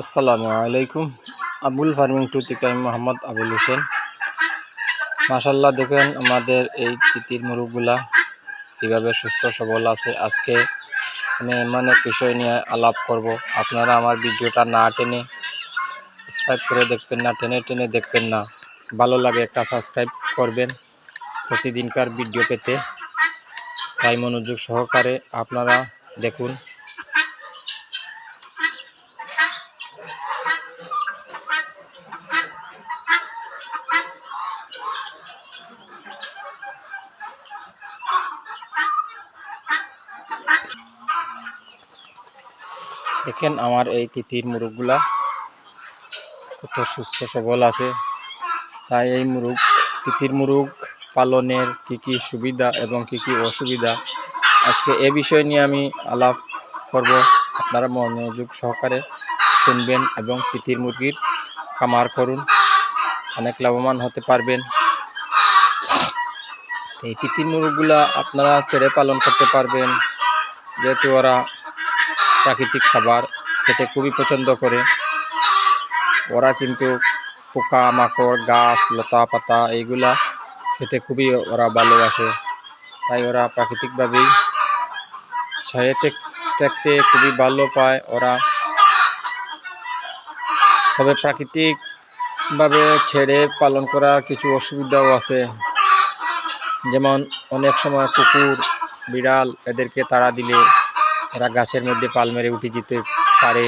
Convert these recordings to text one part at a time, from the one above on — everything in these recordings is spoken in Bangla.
আসসালামু আলাইকুম। আবুল ফার্মিং টু থেকে আমি মোহাম্মদ আবুল হোসেন। মাসাল্লাহ দেখেন আমাদের এই তিতির মুরগগুলা কীভাবে সুস্থ সবল আছে। আজকে আমি এমন এক বিষয় নিয়ে আলাপ করব। আপনারা আমার ভিডিওটা না টেনে সাবস্ক্রাইব করে দেখবেন না, টেনে টেনে দেখবেন না। ভালো লাগে একটা সাবস্ক্রাইব করবেন প্রতিদিনকার ভিডিও পেতে। তাই মনোযোগ সহকারে আপনারা দেখুন। দেখেন আমার এই তিতির মুরগগুলা কত সুস্থ সবল আছে। তাই এই মুরগ তিতির মুরগ পালনের কি কি সুবিধা এবং কি কি অসুবিধা? আজকে এ বিষয় নিয়ে আমি আলাপ করব। আপনারা মনোযোগ সহকারে শুনবেন এবং তিতির মুরগির খামার করুন। অনেক লাভবান হতে পারবেন। এই তিতির মুরগগুলা আপনারা ছেড়ে পালন করতে পারবেন। যেহেতু ওরা প্রাকৃতিক খাবার খেতে খুবই পছন্দ করে। ওরা কিন্তু পোকা মাকড় গাছ, লতা পাতা এইগুলা খেতে খুবই ওরা ভালোবাসে। তাই ওরা প্রাকৃতিকভাবেই ছেড়ে থাকতে খুবই ভালো পায় ওরা। তবে প্রাকৃতিকভাবে ছেড়ে পালন করার কিছু অসুবিধাও আছে। যেমন অনেক সময় কুকুর, বিড়াল এদেরকে তাড়া দিলে এরা গাছের মধ্যে পাল মেরে উঠে যেতে পারে।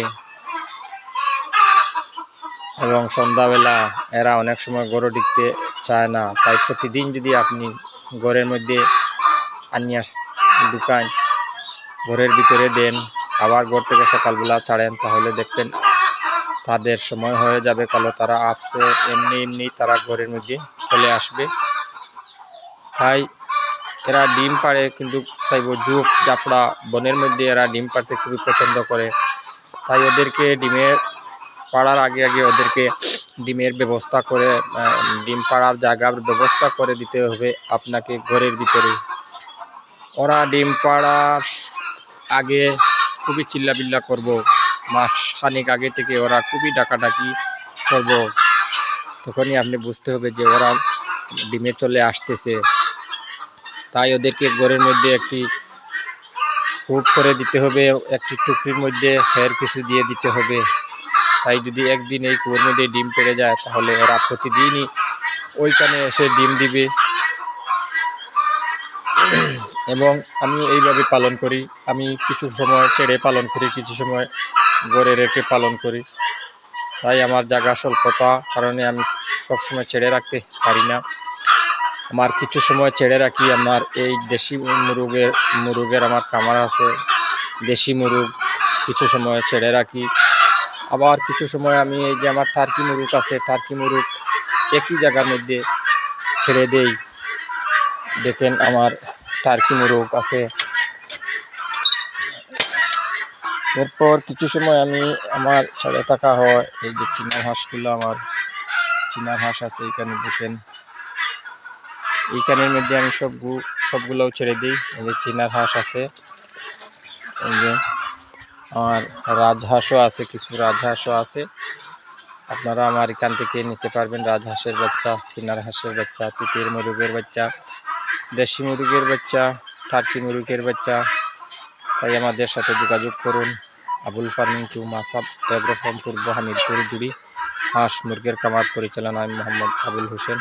এবং সন্ধ্যাবেলা এরা অনেক সময় গরু ঢিকতে চায় না। তাই প্রতিদিন যদি আপনি ঘরের মধ্যে আনিয়া ঢুকান, ঘরের ভিতরে দেন, আবার ঘর থেকে সকালবেলা ছাড়েন, তাহলে দেখবেন তাদের সময় হয়ে যাবে। কালো তারা আপসে এমনি এমনি তারা ঘরের মধ্যে চলে আসবে। তাই এরা ডিম পাড়ে, কিন্তু চাইব ঝুপ জাপড়া বনের মধ্যে এরা ডিম পাড়তে খুবই পছন্দ করে। তাই ওদেরকে ডিমের পাড়ার আগে আগে ওদেরকে ডিমের ব্যবস্থা করে ডিম পাড়ার জায়গার ব্যবস্থা করে দিতে হবে আপনাকে ঘরের ভিতরে। ওরা ডিম পাড়ার আগে খুবই চিল্লাবিল্লা করব। মাস খানিক আগে থেকে ওরা খুবই ডাকাডাকি করব। তখনই আপনি বুঝতে হবে যে ওরা ডিমে চলে আসতেছে। তাই ওদেরকে ঘরের মধ্যে একটি কূপ করে দিতে হবে, একটি টুকরির মধ্যে ফের কিছু দিয়ে দিতে হবে। তাই যদি একদিন এই কুয়োর মধ্যে ডিম পেড়ে যায়, তাহলে এরা প্রতিদিনই ওইখানে এসে ডিম দিবে। এবং আমি এইভাবে পালন করি। আমি কিছু সময় ছেড়ে পালন করি, কিছু সময় গড়ে রেখে পালন করি। তাই আমার জায়গা স্বল্পতা কারণে আমি সবসময় ছেড়ে রাখতে পারি না। আমার কিছু সময় ছেড়ে রাখি, আমার এই দেশি মুরগের মুরগের আমার কামার আছে, দেশি মুরগ কিছু সময় ছেড়ে রাখি। আবার কিছু সময় আমি এই যে আমার টার্কি মুরগ আছে, টার্কি মুরগ একই জায়গার মধ্যে ছেড়ে দেই। দেখেন আমার টার্কি মুরগ আছে। এরপর কিছু সময় আমি আমার ছেড়ে থাকা হয়। এই যে চিনার হাঁসগুলো আমার, চিনার হাঁস আছে এখানে দেখেন। এইখানের মধ্যে আমি সব গু সবগুলোও ছেড়ে দিই। এই যে চিনার হাঁস আছে, এই যে আমার রাজহাঁসও আছে, কিছু রাজহাঁসও আছে। আপনারা আমার এখান থেকে নিতে পারবেন রাজহাঁসের বাচ্চা, চিনার হাঁসের বাচ্চা, তিতির মুরগের বাচ্চা, দেশি মুরগের বাচ্চা, টার্কি মুরগের বাচ্চা। তাই আমাদের সাথে যোগাযোগ করুন। Abul farming to Masab agro farm পূর্ব হামিদপুর জুড়ি হাঁস মুরগের কামার পরিচালনায় মোহাম্মদ আবুল হোসেন।